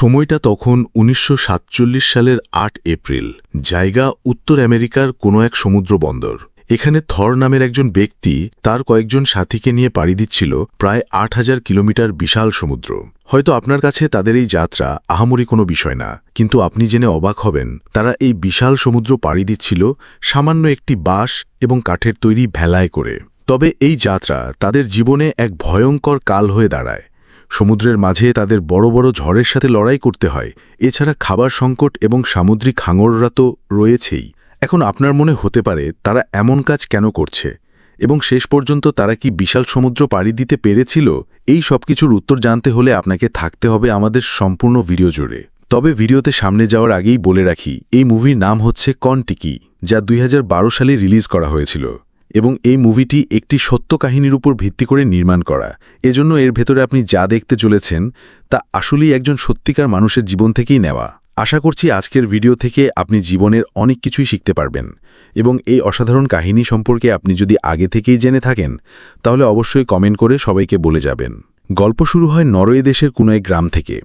সময়টা তখন উনিশশো সাতচল্লিশ সালের আট এপ্রিল, জায়গা উত্তর আমেরিকার কোনো এক সমুদ্র বন্দর। এখানে থর নামের একজন ব্যক্তি তার কয়েকজন সাথীকে নিয়ে পাড়ি দিচ্ছিল প্রায় আট হাজার কিলোমিটার বিশাল সমুদ্র। হয়তো আপনার কাছে তাদের এই যাত্রা আহামরি কোনো বিষয় না, কিন্তু আপনি জেনে অবাক হবেন, তারা এই বিশাল সমুদ্র পাড়ি দিচ্ছিল সামান্য একটি বাঁশ এবং কাঠের তৈরি ভেলায় করে। তবে এই যাত্রা তাদের জীবনে এক ভয়ঙ্কর কাল হয়ে দাঁড়ায়। সমুদ্রের মাঝে তাদের বড় বড় ঝড়ের সাথে লড়াই করতে হয়। এছাড়া খাবার সংকট এবং সামুদ্রিক হাঙররা তো রয়েছেই। এখন আপনার মনে হতে পারে, তারা এমন কাজ কেন করছে? এবং শেষ পর্যন্ত তারা কি বিশাল সমুদ্র পাড়ি দিতে পেরেছিল? এই সব কিছুর উত্তর জানতে হলে আপনাকে থাকতে হবে আমাদের সম্পূর্ণ ভিডিও জুড়ে। তবে ভিডিওতে সামনে যাওয়ার আগেই বলে রাখি, এই মুভির নাম হচ্ছে কনটিকি, যা দুই হাজার বারো সালে রিলিজ করা হয়েছিল। এবং এই মুভিটি একটি সত্য কাহিনীর উপর ভিত্তি করে নির্মাণ করা। এজন্য এর ভেতরে আপনি যা দেখতে চলেছেন, তা আসলেই একজন সত্যিকার মানুষের জীবন থেকেই নেওয়া। আশা করছি আজকের ভিডিও থেকে আপনি জীবনের অনেক কিছুই শিখতে পারবেন এবং এই অসাধারণ কাহিনী সম্পর্কে আপনি যদি আগে থেকেই জেনে থাকেন, তাহলে অবশ্যই কমেন্ট করে সবাইকে বলে যাবেন। গল্প শুরু হয় নরওয়ে দেশের কোনো এক গ্রাম থেকে।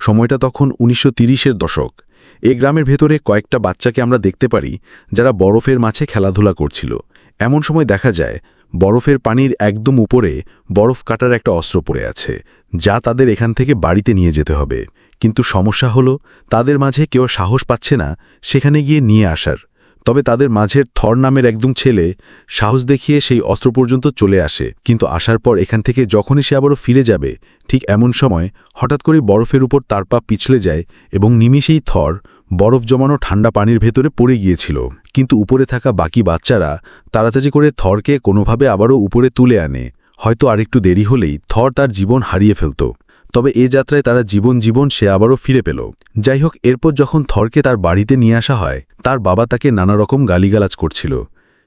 সময়টা তখন উনিশশো তিরিশের দশক। এই গ্রামের ভেতরে কয়েকটা বাচ্চাকে আমরা দেখতে পারি, যারা বরফের মাঝে খেলাধুলা করছিল। এমন সময় দেখা যায়, বরফের পানির একদম উপরে বরফ কাটার একটা অস্ত্র পড়ে আছে, যা তাদের এখান থেকে বাড়িতে নিয়ে যেতে হবে। কিন্তু সমস্যা হলো, তাদের মাঝে কেউ সাহস পাচ্ছে না সেখানে গিয়ে নিয়ে আসার। তবে তাদের মাঝের থর নামের একদম ছেলে সাহস দেখিয়ে সেই অস্ত্র পর্যন্ত চলে আসে। কিন্তু আসার পর এখান থেকে যখনই সে আবারও ফিরে যাবে, ঠিক এমন সময় হঠাৎ করে বরফের উপর তার পা পিছলে যায় এবং নিমিষেই থর বরফ জমানো ঠান্ডা পানির ভেতরে পড়ে গিয়েছিল, কিন্তু উপরে থাকা বাকি বাচ্চারা তাড়াতাড়ি করে থরকে কোনোভাবে আবারও উপরে তুলে আনে। হয়তো আরেকটু দেরি হলেই থর তার জীবন হারিয়ে ফেলত। তবে এ যাত্রায় তারা জীবন জীবন সে আবারও ফিরে পেল। যাই হোক, এরপর যখন থরকে তার বাড়িতে নিয়ে আসা হয়, তার বাবা তাকে নানা রকম গালিগালাজ করছিল।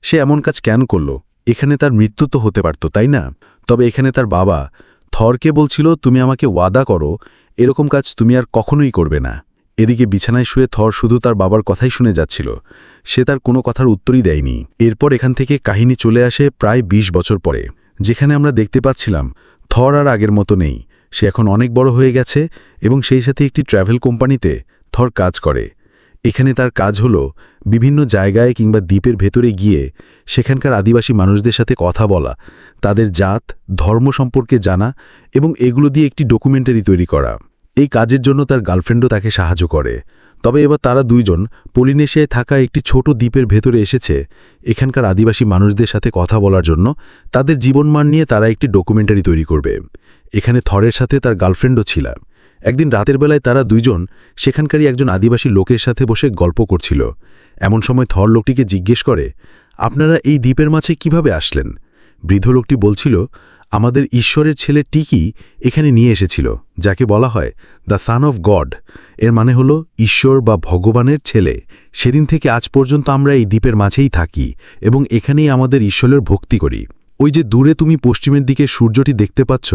সে এমন কাজ কেন করল? এখানে তার মৃত্যু তো হতে পারত, তাই না? তবে এখানে তার বাবা, থরকে বলছিল, তুমি আমাকে ওয়াদা করো, এরকম কাজ তুমি আর কখনোই করবে না। এদিকে বিছানায় শুয়ে থর শুধু তার বাবার কথাই শুনে যাচ্ছিল। সে তার কোনো কথার উত্তরই দেয়নি। এরপর এখান থেকে কাহিনী চলে আসে প্রায় ২০ বছর পরে। যেখানে আমরা দেখতে পাচ্ছিলাম, থর আর আগের মতো নেই। সে এখন অনেক বড় হয়ে গেছে এবং সেই সাথে একটি ট্র্যাভেল কোম্পানিতে থর কাজ করে। এখানে তার কাজ হল বিভিন্ন জায়গায় কিংবা দ্বীপের ভেতরে গিয়ে সেখানকার আদিবাসী মানুষদের সাথে কথা বলা, তাদের জাত, ধর্ম সম্পর্কে জানা এবং এগুলো দিয়ে একটি ডকুমেন্টারি তৈরি করা। এই কাজের জন্য তার গার্লফ্রেন্ডও তাকে সাহায্য করে। তবে এবার তারা দুইজন পলিনেশিয়ায় থাকা একটি ছোট দ্বীপের ভেতরে এসেছে। এখানকার আদিবাসী মানুষদের সাথে কথা বলার জন্য তাদের জীবনমান নিয়ে তারা একটি ডকুমেন্টারি তৈরি করবে। এখানে থরের সাথে তার গার্লফ্রেন্ডও ছিল একদিন রাতের বেলায় তারা দুইজন সেখানকারই একজন আদিবাসী লোকের সাথে বসে গল্প করছিল। এমন সময় থর লোকটিকে জিজ্ঞেস করে, আপনারা এই দ্বীপের মাঝে কীভাবে আসলেন? বৃদ্ধ লোকটি বলছিল আমাদের ঈশ্বরের ছেলে টিকি এখানে নিয়ে এসেছিল, যাকে বলা হয় দ্য সান অফ গড এর মানে হল ঈশ্বর বা ভগবানের ছেলে। সেদিন থেকে আজ পর্যন্ত আমরা এই দ্বীপের মাঝেই থাকি এবং এখানেই আমাদের ঈশ্বরের ভক্তি করি। ওই যে দূরে তুমি পশ্চিমের দিকে সূর্যটি দেখতে পাচ্ছ,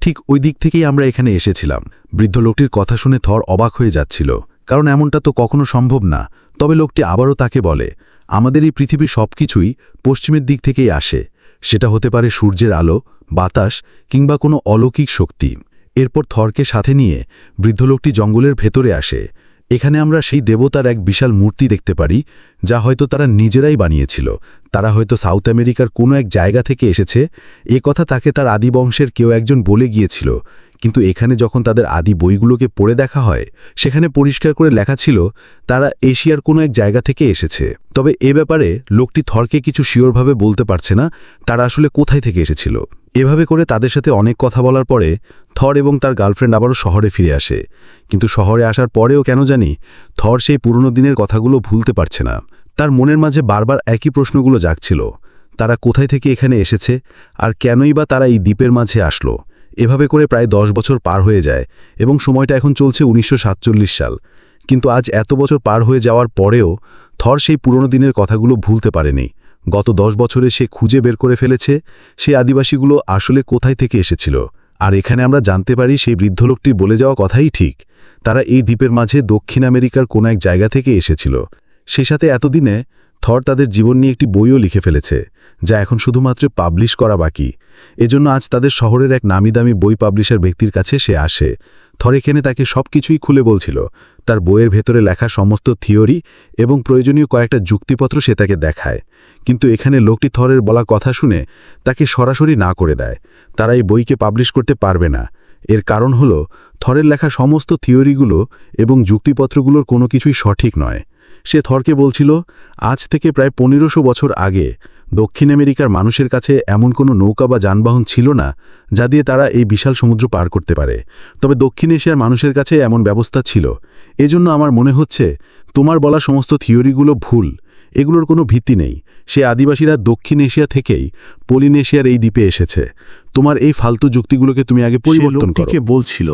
ঠিক ওই দিক থেকেই আমরা এখানে এসেছিলাম। বৃদ্ধ লোকটির কথা শুনে থর অবাক হয়ে যাচ্ছিল। কারণ এমনটা তো কখনো সম্ভব না। তবে লোকটি আবারও তাকে বলে, আমাদের এই পৃথিবীর সব কিছুই পশ্চিমের দিক থেকেই আসে। সেটা হতে পারে সূর্যের আলো বাতাস কিংবা কোনো অলৌকিক শক্তি। এরপর থরকে সাথে নিয়ে বৃদ্ধ লোকটি জঙ্গলের ভেতরে আসে। এখানে আমরা সেই দেবতার এক বিশাল মূর্তি দেখতে পারি, যা হয়তো তারা নিজেরাই বানিয়েছিল। তারা হয়তো সাউথ আমেরিকার কোনো এক জায়গা থেকে এসেছে। এ কথা তাকে তার আদি বংশের কেউ একজন বলে গিয়েছিল। কিন্তু এখানে যখন তাদের আদি বইগুলোকে পড়ে দেখা হয়, সেখানে পরিষ্কার করে লেখা ছিল, তারা এশিয়ার কোনো এক জায়গা থেকে এসেছে। তবে এ ব্যাপারে লোকটি থরকে কিছু শিওরভাবে বলতে পারছে না, তারা আসলে কোথায় থেকে এসেছিল। এভাবে করে তাদের সাথে অনেক কথা বলার পরে থর এবং তার গার্লফ্রেন্ড আবারও শহরে ফিরে আসে। কিন্তু শহরে আসার পরেও কেন জানি থর সেই পুরনো দিনের কথাগুলো ভুলতে পারছে না। তার মনের মাঝে বারবার একই প্রশ্নগুলো জাগছিল। তারা কোথায় থেকে এখানে এসেছে? আর কেনই বা তারা এই দ্বীপের মাঝে আসলো? এভাবে করে প্রায় দশ বছর পার হয়ে যায় এবং সময়টা এখন চলছে উনিশশো সাতচল্লিশ সাল। কিন্তু আজ এত বছর পার হয়ে যাওয়ার পরেও থর সেই পুরনো দিনের কথাগুলো ভুলতে পারেনি। গত দশ বছরে সে খুঁজে বের করে ফেলেছে সেই আদিবাসীগুলো আসলে কোথায় থেকে এসেছিল, আর এখানে আমরা জানতে পারি সেই বৃদ্ধ লোকটির বলে যাওয়া কথাই ঠিক। তারা এই দ্বীপের মাঝে দক্ষিণ আমেরিকার কোনো এক জায়গা থেকে এসেছিল। সে সাথে এতদিনে থর তাদের জীবন নিয়ে একটি বইও লিখে ফেলেছে, যা এখন শুধুমাত্র পাবলিশ করা বাকি। এজন্য আজ তাদের শহরের এক নামি দামি বই পাবলিশার ব্যক্তির কাছে সে আসে। থর এখানে তাকে সব কিছুই খুলে বলছিল। তার বইয়ের ভেতরে লেখা সমস্ত থিওরি এবং প্রয়োজনীয় কয়েকটা যুক্তিপত্র সে তাকে দেখায়। কিন্তু এখানে লোকটি থরের বলা কথা শুনে তাকে সরাসরি না করে দেয়। তারা এই বইকে পাবলিশ করতে পারবে না। এর কারণ হল, থরের লেখা সমস্ত থিওরিগুলো এবং যুক্তিপত্রগুলোর কোনো কিছুই সঠিক নয়। সে থরকে বলছিল, আজ থেকে প্রায় পনেরোশো বছর আগে দক্ষিণ আমেরিকার মানুষের কাছে এমন কোনো নৌকা বা যানবাহন ছিল না যা দিয়ে তারা এই বিশাল সমুদ্র পার করতে পারে। তবে দক্ষিণ এশিয়ার মানুষের কাছে এমন ব্যবস্থা ছিল। এজন্য আমার মনে হচ্ছে তোমার বলা সমস্ত থিওরিগুলো ভুল। এগুলোর কোনো ভিত্তি নেই। সে আদিবাসীরা দক্ষিণ এশিয়া থেকেই পলিনেশিয়ার এই দ্বীপে এসেছে। তোমার এই ফালতু যুক্তিগুলোকে তুমি আগে পরিবর্তন করো। বলছিল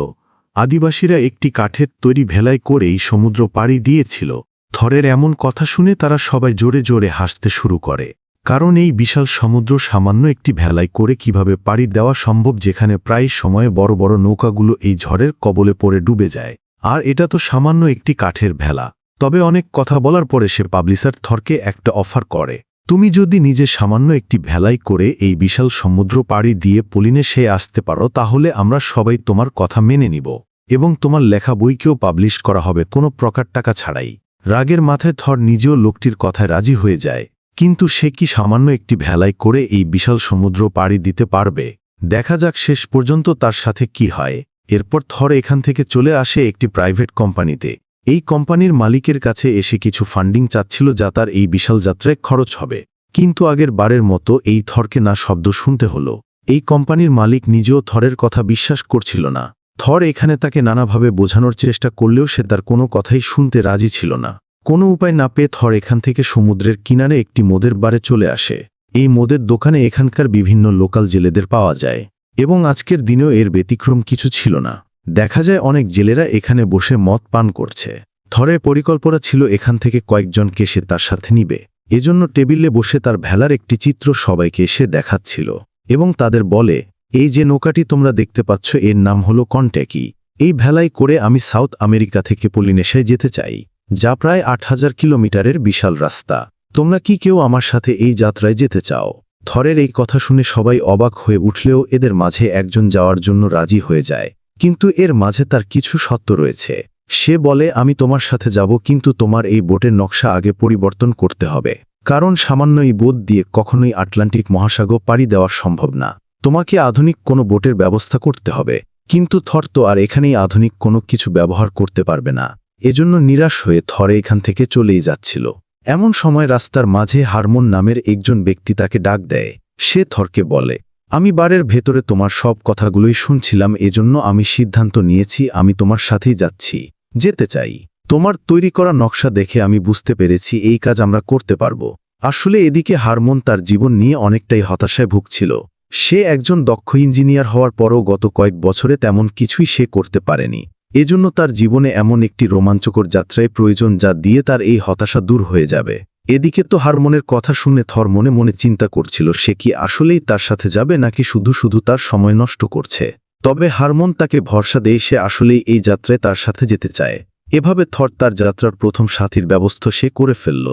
আদিবাসীরা একটি কাঠের তৈরি ভেলাই করেই সমুদ্র পাড়ি দিয়েছিল। থরের এমন কথা শুনে তারা সবাই জোরে জোরে হাসতে শুরু করে। কারণ এই বিশাল সমুদ্র সামান্য একটি ভেলাই করে কীভাবে পাড়ি দেওয়া সম্ভব যেখানে প্রায় সময়ে বড় বড় নৌকাগুলো এই ঝড়ের কবলে পড়ে ডুবে যায়। আর এটা তো সামান্য একটি কাঠের ভেলা। তবে অনেক কথা বলার পরে সে পাবলিশার থরকে একটা অফার করে। তুমি যদি নিজে সামান্য একটি ভেলাই করে এই বিশাল সমুদ্র পাড়ি দিয়ে পলিনে সে আসতে পারো, তাহলে আমরা সবাই তোমার কথা মেনে নিব এবং তোমার লেখা বইকেও পাবলিশ করা হবে, কোনো প্রকার টাকা ছাড়াই। রাগের মাথায় থর নিজেও লোকটির কথায় রাজি হয়ে যায়। কিন্তু সে কি সামান্য একটি ভেলাই করে এই বিশাল সমুদ্র পাড়ি দিতে পারবে? দেখা যাক শেষ পর্যন্ত তার সাথে কি হয়। এরপর থর এখান থেকে চলে আসে একটি প্রাইভেট কোম্পানিতে। এই কোম্পানির মালিকের কাছে এসে কিছু ফান্ডিং চাচ্ছিল যা তার এই বিশাল যাত্রায় খরচ হবে। কিন্তু আগের বারের মতো এই থরকে না শব্দ শুনতে হলো। এই কোম্পানির মালিক নিজেও থরের কথা বিশ্বাস করছিল না। থর এখানে তাকে নানাভাবে বোঝানোর চেষ্টা করলেও সে তার কোনো কথাই শুনতে রাজি ছিল না। কোনো উপায় না পেয়ে থর এখান থেকে সমুদ্রের কিনারে একটি মোদের বারে চলে আসে। এই মোদের দোকানে এখানকার বিভিন্ন লোকাল জেলেদের পাওয়া যায়। এবং আজকের দিনেও এর ব্যতিক্রম কিছু ছিল না। দেখা যায় অনেক জেলেরা এখানে বসে মদ পান করছে। থরের পরিকল্পনা ছিল এখান থেকে কয়েকজনকে সে তার সাথে নিবে। এজন্য টেবিলে বসে তার ভেলার একটি চিত্র সবাইকে সে দেখাচ্ছিল। এবং তাদের বলে, এই যে নৌকাটি তোমরা দেখতে পাচ্ছ, এর নাম হলো কন্ট্যাকি এই ভেলাই করে আমি সাউথ আমেরিকা থেকে পলিনেশায় যেতে চাই। যা প্রায় আট হাজার কিলোমিটারের বিশাল রাস্তা। তোমরা কি কেউ আমার সাথে এই যাত্রায় যেতে চাও? থরের এই কথা শুনে সবাই অবাক হয়ে উঠলেও এদের মাঝে একজন যাওয়ার জন্য রাজি হয়ে যায়। কিন্তু এর মাঝে তার কিছু সত্য রয়েছে। সে বলে, আমি তোমার সাথে যাব, কিন্তু তোমার এই বোটের নকশা আগে পরিবর্তন করতে হবে। কারণ সামান্য এই বোট দিয়ে কখনোই আটলান্টিক মহাসাগর পাড়ি দেওয়া সম্ভব না। তোমাকে আধুনিক কোনো বোটের ব্যবস্থা করতে হবে। কিন্তু থর তো আর এখানেই আধুনিক কোনো কিছু ব্যবহার করতে পারবে না। এজন্য নিরাশ হয়ে থরে এখান থেকে চলেই যাচ্ছিল। এমন সময় রাস্তার মাঝে হারমোন নামের একজন ব্যক্তি তাকে ডাক দেয়। সে থরকে বলে, আমি বারের ভেতরে তোমার সব কথাগুলোই শুনছিলাম, এজন্য আমি সিদ্ধান্ত নিয়েছি, আমি তোমার সাথেই যাচ্ছি। যেতে চাই। তোমার তৈরি করা নকশা দেখে আমি বুঝতে পেরেছি, এই কাজ আমরা করতে পারব। আসলে এদিকে হারমোন তার জীবন নিয়ে অনেকটাই হতাশায় ভুগছিল। সে একজন দক্ষ ইঞ্জিনিয়ার হওয়ার পরও গত কয়েক বছরে তেমন কিছুই সে করতে পারেনি। এজন্য তার জীবনে এমন একটি রোমাঞ্চকর যাত্রায় প্রয়োজন যা দিয়ে তার এই হতাশা দূর হয়ে যাবে। এদিকে তো হারমোনের কথা শুনে থর মনে মনে চিন্তা করছিল, সে কি আসলেই তার সাথে যাবে নাকি শুধু শুধু তার সময় নষ্ট করছে? তবে হারমোন তাকে ভরসা দিয়ে সে আসলেই এই যাত্রায় তার সাথে যেতে চায়। এভাবে থর তার যাত্রার প্রথম সাথীর ব্যবস্থা সে করে ফেলল।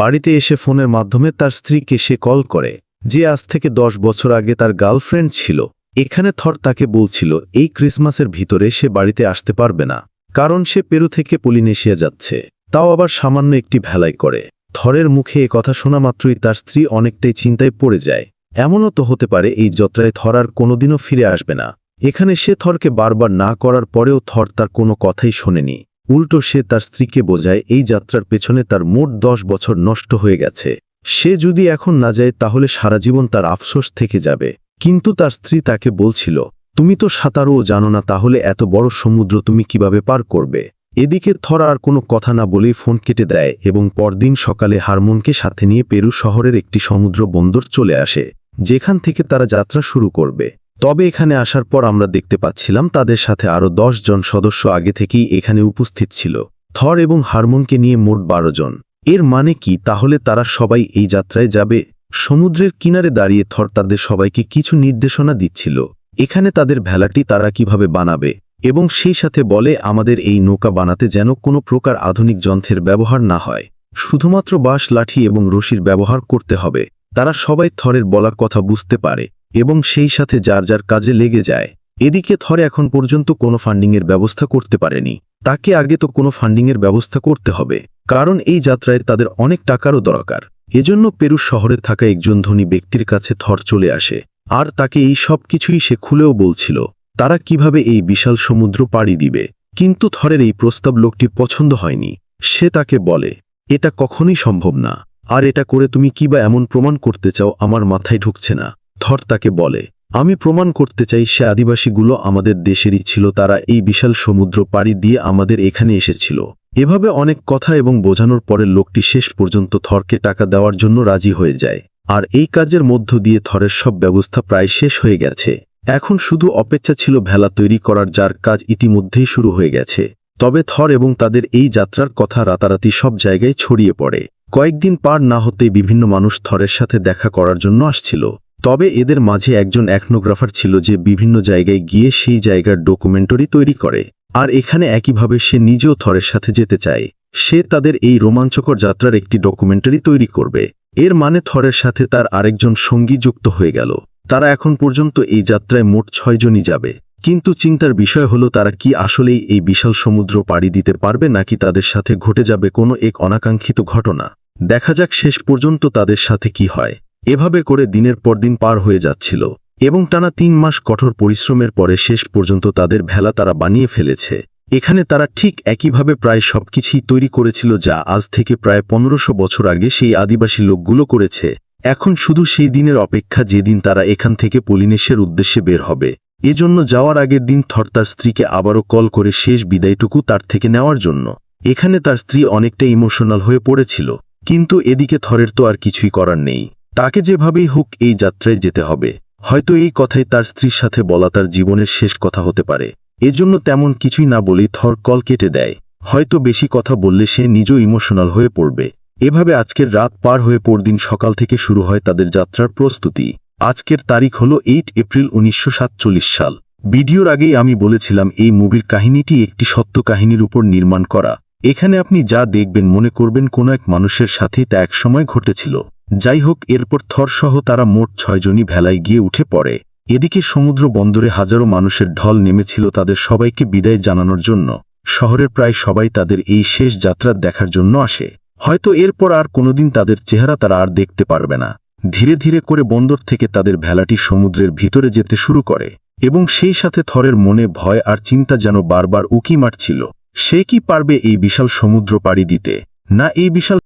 বাড়িতে এসে ফোনের মাধ্যমে তার স্ত্রীকে সে কল করে, যে আজ থেকে দশ বছর আগে তার গার্লফ্রেন্ড ছিল। এখানে থর তাকে বলছিল, এই ক্রিসমাসের ভিতরে সে বাড়িতে আসতে পারবে না, কারণ সে পেরু থেকে পলিনেশিয়া যাচ্ছে। তাও আবার সামান্য একটি ভেলাই করে। থরের মুখে এ কথা শোনা মাত্রই তার স্ত্রী অনেকটাই চিন্তায় পড়ে যায়। এমনও তো হতে পারে এই যাত্রায় থর আর কোনোদিনও ফিরে আসবে না। এখানে সে থরকে বারবার না করার পরেও থর তার কোনো কথাই শোনেনি। উল্টো সে তার স্ত্রীকে বোঝায়, এই যাত্রার পেছনে তার মোট দশ বছর নষ্ট হয়ে গেছে। সে যদি এখন না যায় তাহলে সারা জীবন তার আফসোস থেকে যাবে। কিন্তু তার স্ত্রী তাকে বলছিল, তুমি তো সাঁতারও জানো না, তাহলে এত বড় সমুদ্র তুমি কীভাবে পার করবে? এদিকে থর আর কোনো কথা না বলেই ফোন কেটে দেয় এবং পরদিন সকালে হারমোনকে সাথে নিয়ে পেরু শহরের একটি সমুদ্র বন্দর চলে আসে, যেখান থেকে তারা যাত্রা শুরু করবে। তবে এখানে আসার পর আমরা দেখতে পাচ্ছিলাম তাদের সাথে আরও দশ জন সদস্য আগে থেকেই এখানে উপস্থিত ছিল, থর এবং হারমোনকে নিয়ে মোট বারো জন। এর মানে কি? তাহলে তারা সবাই এই যাত্রায় যাবে? সমুদ্রের কিনারে দাঁড়িয়ে থর তাদের সবাইকে কিছু নির্দেশনা দিচ্ছিল। এখানে তাদের ভেলাটি তারা কীভাবে বানাবে এবং সেই সাথে বলে, আমাদের এই নৌকা বানাতে যেন কোনো প্রকার আধুনিক যন্ত্রের ব্যবহার না হয়। শুধুমাত্র বাঁশ, লাঠি এবং রশির ব্যবহার করতে হবে। তারা সবাই থরের বলার কথা বুঝতে পারে এবং সেই সাথে যার যার কাজে লেগে যায়। এদিকে থর এখন পর্যন্ত কোনো ফান্ডিংয়ের ব্যবস্থা করতে পারেনি। তাকে আগে তো কোনো ফান্ডিংয়ের ব্যবস্থা করতে হবে, কারণ এই যাত্রায় তাদের অনেক টাকারও দরকার। এজন্য পেরু শহরে থাকা একজন ধনী ব্যক্তির কাছে থর চলে আসে, আর তাকে এই সব কিছুই সে খুলেও বলছিল, তারা কীভাবে এই বিশাল সমুদ্র পাড়ি দিবে? কিন্তু থরের এই প্রস্তাব লোকটি পছন্দ হয়নি। সে তাকে বলে, এটা কখনই সম্ভব না, আর এটা করে তুমি কি বা এমন প্রমাণ করতে চাও আমার মাথায় ঢুকছে না? থর তাকে বলে, আমি প্রমাণ করতে চাই সে আদিবাসীগুলো আমাদের দেশেরই ছিল, তারা এই বিশাল সমুদ্র পাড়ি দিয়ে আমাদের এখানে এসেছিল। এভাবে অনেক কথা এবং বোঝানোর পরে লোকটি শেষ পর্যন্ত থরকে টাকা দেওয়ার জন্য রাজি হয়ে যায়। আর এই কাজের মধ্য দিয়ে থরের সব ব্যবস্থা প্রায় শেষ হয়ে গেছে। এখন শুধু অপেক্ষা ছিল ভেলা তৈরি করার, যার কাজ ইতিমধ্যেই শুরু হয়ে গেছে। তবে থর এবং তাদের এই যাত্রার কথা রাতারাতি সব জায়গায় ছড়িয়ে পড়ে। কয়েকদিন পার না হতে বিভিন্ন মানুষ থরের সাথে দেখা করার জন্য আসছিল। তবে এদের মাঝে একজন অ্যাকনোগ্রাফার ছিল যে বিভিন্ন জায়গায় গিয়ে সেই জায়গার ডকুমেন্টারি তৈরি করে। আর এখানে একইভাবে সে নিজেও থরের সাথে যেতে চায়। সে তাদের এই রোমাঞ্চকর যাত্রার একটি ডকুমেন্টারি তৈরি করবে। এর মানে থরের সাথে তার আরেকজন সঙ্গী যুক্ত হয়ে গেল। তারা এখন পর্যন্ত এই যাত্রায় মোট ছয়জনই যাবে। কিন্তু চিন্তার বিষয় হলো, তারা কি আসলেই এই বিশাল সমুদ্র পাড়ি দিতে পারবে, নাকি তাদের সাথে ঘটে যাবে কোনো এক অনাকাঙ্ক্ষিত ঘটনা? দেখা যাক শেষ পর্যন্ত তাদের সাথে কি হয়। এভাবে করে দিনের পর দিন পার হয়ে যাচ্ছিল। এবং টানা তিন মাস কঠোর পরিশ্রমের পরে শেষ পর্যন্ত তাদের ভেলা তারা বানিয়ে ফেলেছে। এখানে তারা ঠিক একইভাবে প্রায় সবকিছুই তৈরি করেছিল যা আজ থেকে প্রায় পনেরোশো বছর আগে সেই আদিবাসী লোকগুলো করেছে। এখন শুধু সেই দিনের অপেক্ষা যেদিন তারা এখান থেকে পলিনেশের উদ্দেশ্যে বের হবে। এজন্য যাওয়ার আগের দিন থর তার স্ত্রীকে আবারও কল করে শেষ বিদায়টুকু তার থেকে নেওয়ার জন্য। এখানে তার স্ত্রী অনেকটা ইমোশনাল হয়ে পড়েছিল, কিন্তু এদিকে থরের তো আর কিছুই করার নেই। তাকে যেভাবেই হোক এই যাত্রায় যেতে হবে। হয়তো এই কথাই তার স্ত্রীর সাথে বলা তার জীবনের শেষ কথা হতে পারে। এজন্য তেমন কিছুই না বলেই থর কল কেটে দেয়। হয়তো বেশি কথা বললে সে নিজেও ইমোশনাল হয়ে পড়বে। এভাবে আজকের রাত পার হয়ে পরদিন সকাল থেকে শুরু হয় তাদের যাত্রার প্রস্তুতি। আজকের তারিখ হল এইট এপ্রিল উনিশশো সাতচল্লিশ সাল। ভিডিওর আগেই আমি বলেছিলাম এই মুভির কাহিনীটি একটি সত্য কাহিনীর উপর নির্মাণ করা। এখানে আপনি যা দেখবেন, মনে করবেন, কোনো এক মানুষের সাথে তা একসময় ঘটেছিল। যাই হোক এরপর থরসহ তারা মোট ছয়জনই ভেলায় গিয়ে উঠে পড়ে। এদিকে সমুদ্র বন্দরে হাজারো মানুষের ঢল নেমেছিল তাদের সবাইকে বিদায় জানানোর জন্য। শহরের প্রায় সবাই তাদের এই শেষ যাত্রা দেখার জন্য আসে। হয়তো এরপর আর কোনোদিন তাদের চেহারা তারা আর দেখতে পারবে না। ধীরে ধীরে করে বন্দর থেকে তাদের ভেলাটি সমুদ্রের ভিতরে যেতে শুরু করে এবং সেই সাথে থরের মনে ভয় আর চিন্তা যেন বারবার উকি মারছিল। সে কি পারবে এই বিশাল সমুদ্র পাড়ি দিতে? না, এই বিশাল